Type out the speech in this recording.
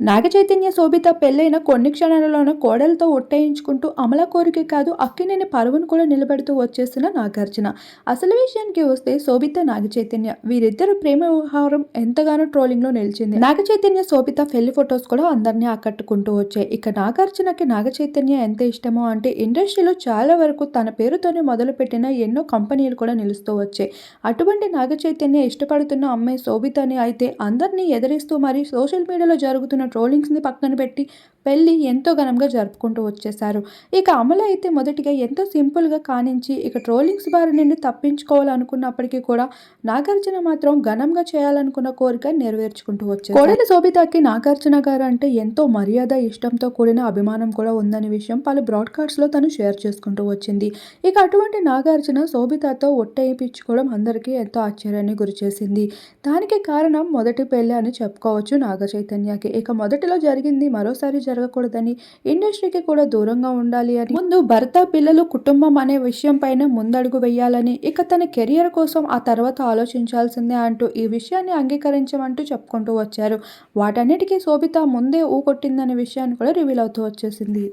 నాగచైతన్య శోభిత పెళ్ళైన కొన్ని క్షణాలలోనే కోడలతో ఒట్టేయించుకుంటూ అమల కోరిక కాదు అక్కినేని పరువును కూడా నిలబెడుతూ వచ్చేసిన నాగార్జున. అసలు విషయానికి వస్తే శోభిత నాగచైతన్య వీరిద్దరు ప్రేమ వ్యవహారం ఎంతగానో ట్రోలింగ్లో నిలిచింది. నాగచైతన్య శోభిత పెళ్ళి ఫొటోస్ కూడా అందరినీ ఆకట్టుకుంటూ వచ్చాయి. ఇక నాగార్జునకి నాగచైతన్య ఎంత ఇష్టమో అంటే ఇండస్ట్రీలో చాలా వరకు తన పేరుతోనే మొదలుపెట్టిన ఎన్నో కంపెనీలు కూడా నిలుస్తూ వచ్చాయి. అటువంటి నాగచైతన్య ఇష్టపడుతున్న అమ్మాయి శోభితని అయితే అందరినీ ఎదిరిస్తూ మరి సోషల్ మీడియాలో జరుగుతున్న ట్రోలింగ్స్ని పక్కన పెట్టి పెళ్ళి ఎంతో ఘనంగా జరుపుకుంటూ వచ్చేసారు ఇక అమల అయితే మొదటిగా ఎంతో సింపుల్గా కానించి ఇక ట్రోలింగ్స్ బారి నుండి తప్పించుకోవాలనుకున్నప్పటికీ కూడా నాగార్జున మాత్రం ఘనంగా చేయాలనుకున్న కోరిక నెరవేర్చుకుంటూ వచ్చారు కోడలి శోభితకి నాగార్జున గారు అంటే ఎంతో మర్యాద ఇష్టంతో కూడిన అభిమానం కూడా ఉందనే విషయం పలు బ్రాడ్కాస్ట్లో తను షేర్ చేసుకుంటూ వచ్చింది. ఇక అటువంటి నాగార్జున శోభితతో ఒట్టేయించుకోవడం అందరికీ ఎంతో ఆశ్చర్యాన్ని గురిచేసింది దానికి కారణం మొదటి పెళ్ళి అని చెప్పుకోవచ్చు నాగ చైతన్యకి. ఇక మొదటిలో జరిగింది మరోసారి జరగకూడదని ఇండస్ట్రీకి కూడా దూరంగా ఉండాలి అని. ముందు భర్త పిల్లలు కుటుంబం అనే విషయం పైన ముందడుగు వేయాలని ఇక తన కెరియర్ కోసం ఆ తర్వాత ఆలోచించాల్సిందే అంటూ ఈ విషయాన్ని అంగీకరించమంటూ చెప్పుకుంటూ వచ్చారు. వాటన్నిటికీ శోభిత ముందే ఊకొట్టిందనే విషయాన్ని కూడా రివీల్ అవుతూ వచ్చేసింది.